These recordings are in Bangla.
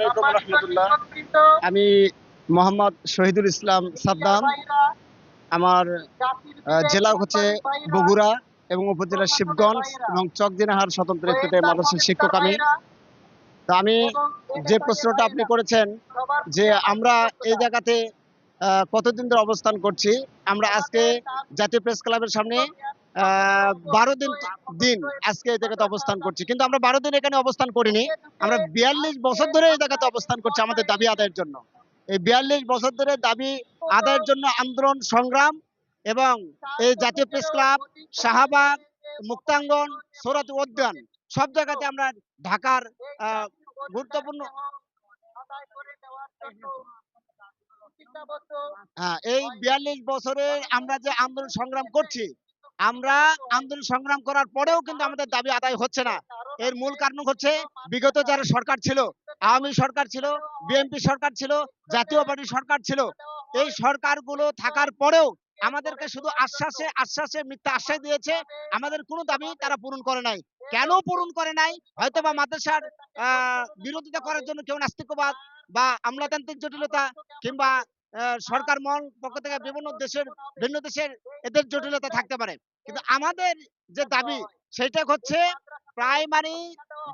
আলাইকুম রহমতুল্লাহ। আমি মোহাম্মদ শহীদুল ইসলাম সাদ্দাম আমার জেলা হচ্ছে বগুড়া এবং উপজেলা শিবগঞ্জ এবং চকদিনাহার স্বতন্ত্র একটিতে মাদ্রাসার শিক্ষক আমি। তো আমি যে প্রশ্নটা আপনি করেছেন যে আমরা এই জায়গাতে কতদিন ধরে অবস্থান করছি আমরা আজকে জাতীয় প্রেস ক্লাবের সামনে বারো দিন দিন আজকে এই জায়গাতে অবস্থান করছি। কিন্তু আমরা বারো দিন এখানে অবস্থান করিনি। আমরা বিয়াল্লিশ বছর ধরে এই জায়গাতে অবস্থান করছি আমাদের দাবি আদায়ের জন্য। এই বিয়াল্লিশ বছর ধরে দাবি আদায়ের জন্য আন্দোলন, সংগ্রাম এবং এই জাতীয় প্রেস ক্লাব, শাহবাগ, মুক্তাঙ্গন, সৌরত উদ্যান, সব জায়গাতে আমরা ঢাকার গুরুত্বপূর্ণ হ্যাঁ এই বিয়াল্লিশ বছরে আমরা যে আন্দোলন, সংগ্রাম করছি আমরা আন্দোলন সংগ্রাম করার পরেও কিন্তু আমাদের দাবি আদায় হচ্ছে না। এর মূল কারণ হচ্ছে বিগত যারা সরকার ছিল, আওয়ামী সরকার ছিল, বিএনপি সরকার ছিল, জাতীয় পার্টি সরকার ছিল, এই সরকারগুলো থাকার পরেও আমাদেরকে শুধু আশ্বাসে আশ্বাসে মিথ্যা আশ্বাস দিয়েছে। আমাদের কোনো দাবি তারা পূরণ করে নাই। কেন পূরণ করে নাই? হয়তো বা মাদ্রাসার বিরোধিতা করার জন্য কেউ নাস্তিকবাদ বা আমলাতান্ত্রিক জটিলতা কিংবা সরকার মহল পক্ষ থেকে বিভিন্ন দেশের, ভিন্ন দেশের এদের জটিলতা থাকতে পারে। কিন্তু আমাদের যে দাবি সেটা হচ্ছে প্রাইমারি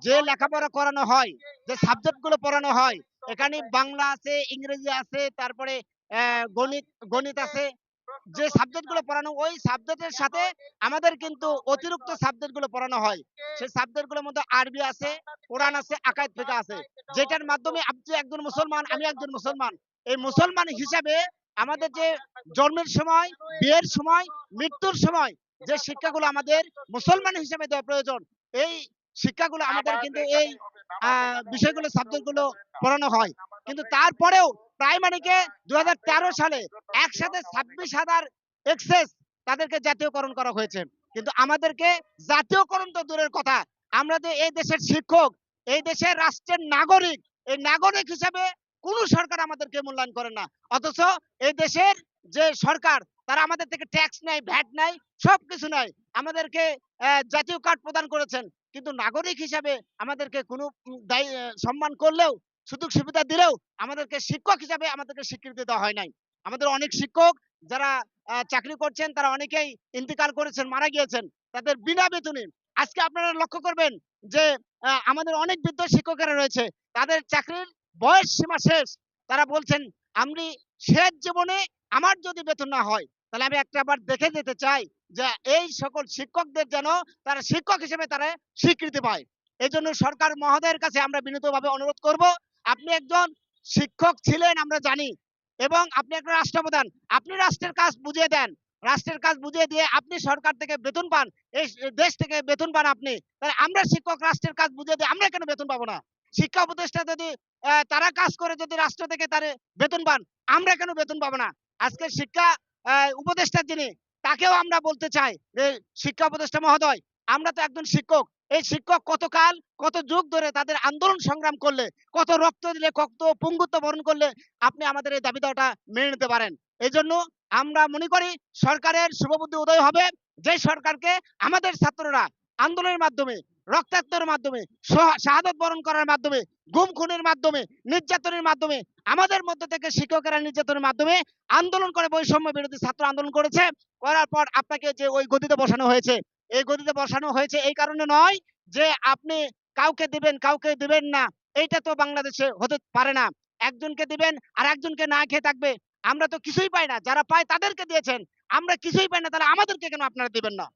যে লেখাপড়া করানো হয় যে সাবজেক্টগুলো পড়ানো হয় এখানে বাংলা আছে ইংরেজি আছে তারপরে গণিত গণিত আছে যে সাবজেক্টগুলো পড়ানো ওই সাবজেক্টের সাথে আমাদের কিন্তু অতিরিক্ত সাবজেক্টগুলো পড়ানো হয়। সেই সাবজেক্টগুলোর মধ্যে আরবি আছে কোরআন আছে আকাইদ ফিকা আছে। যেটার মাধ্যমে আপনি একজন মুসলমান আমি একজন মুসলমান। এই মুসলমান হিসাবে আমাদের যে জন্মের সময় বিয়ের সময় মৃত্যুর সময় যে শিক্ষাগুলো আমাদের মুসলমান হিসেবে দেওয়া প্রয়োজন এই শিক্ষাগুলো আমাদের কিন্তু এই বিষয়গুলো সাবজেক্টগুলো পড়ানো হয়। কিন্তু তারপরেও প্রাইমারিকে দু সালে একসাথে ছাব্বিশ হাজার এক্সেস তাদেরকে জাতীয়করণ করা হয়েছে। কিন্তু আমাদেরকে জাতীয়করণ তো দূরের কথা। আমরা যে এই দেশের শিক্ষক এই দেশের রাষ্ট্রের নাগরিক এই নাগরিক হিসেবে কোন সরকার আমাদেরকে মূল্যায়ন করে না। অথচ এই দেশের যে সরকার তারা আমাদের থেকে ট্যাক্স নেয় ভ্যাট নেয় সব কিছু নেয়। আমাদেরকে জাতীয় কার্ড প্রদান করেছেন। কিন্তু নাগরিক হিসাবে আমাদেরকে কোনো সম্মান করলেও, সুযোগ সুবিধা দিলেও আমাদেরকে শিক্ষক হিসাবে আমাদেরকে স্বীকৃতি দেওয়া হয় নাই। আমাদের অনেক শিক্ষক যারা চাকরি করছেন, তারা অনেকেই ইন্তেকাল করেছেন, মারা গিয়েছেন। তাদের বিনা বেতনে। আজকে আপনারা লক্ষ্য করবেন যে আমাদের অনেক বৃদ্ধ শিক্ষকেরা রয়েছে। তাদের চাকরির বয়স সীমা শেষ। তারা বলছেন আমি শেষ জীবনে আমার যদি বেতন না হয় তাহলে আমি একটা বার দেখে যেতে চাই যে এই সকল শিক্ষকদের যেন তারা শিক্ষক হিসেবে তারা স্বীকৃতি পায়। এই জন্য সরকার মহোদয়ের কাছে আমরা বিনীতভাবে অনুরোধ করব, আপনি একজন শিক্ষক ছিলেন, আমরা জানি, এবং আপনি একটা রাষ্ট্রপ্রধান, আপনি রাষ্ট্রের কাজ বুঝিয়ে দেন, রাষ্ট্রের কাজ বুঝিয়ে দিয়ে আপনি সরকার থেকে বেতন পান, এই দেশ থেকে বেতন পান আপনি, তাহলে আমরা শিক্ষক রাষ্ট্রের কাজ বুঝিয়ে দিয়ে আমরা কেন বেতন পাবো না? শিক্ষা উপদেষ্টা যদি তারা কাজ করে যদি রাষ্ট্র থেকে তারে বেতন পান, আমরা কেন বেতন পাবো না? আজকে শিক্ষা উপদেষ্টা যিনি, তাকেও আমরা বলতে চাই যে, শিক্ষা উপদেষ্টা মহোদয়, আমরা তো একজন শিক্ষক। এই শিক্ষক কতকাল, কত যুগ ধরে তাদের আন্দোলন সংগ্রাম করলে, কত রক্ত দিলে, কত পঙ্গুত্ব বরণ করলে আপনি আমাদের এই দাবি দাওয়াটা মেনে নিতে পারেন। এই জন্য আমরা মনে করি সরকারের শুভবুদ্ধি উদয় হবে। যে সরকারকে আমাদের ছাত্ররা আন্দোলনের মাধ্যমে রক্তাক্তের মাধ্যমে শাহাদত বরণ করার মাধ্যমে, গুম খুনের মাধ্যমে, নির্যাতনের মাধ্যমে, আমাদের মধ্যে থেকে শিক্ষকেরা নির্যাতনের মাধ্যমে আন্দোলন করে বৈষম্য বিরোধী ছাত্র আন্দোলন করেছে। করার পর আপনাকে যে ওই গদিতে বসানো হয়েছে, এই গদিতে বসানো হয়েছে এই কারণে নয় যে আপনি কাউকে দিবেন কাউকে দিবেন না। এইটা তো বাংলাদেশে হতে পারে না। একজনকে দিবেন আর একজনকে না খেয়ে থাকবে। আমরা তো কিছুই পাই না। যারা পায় তাদেরকে দিয়েছেন। আমরা কিছুই পাই না, তাহলে আমাদেরকে কেন আপনারা দিবেন না?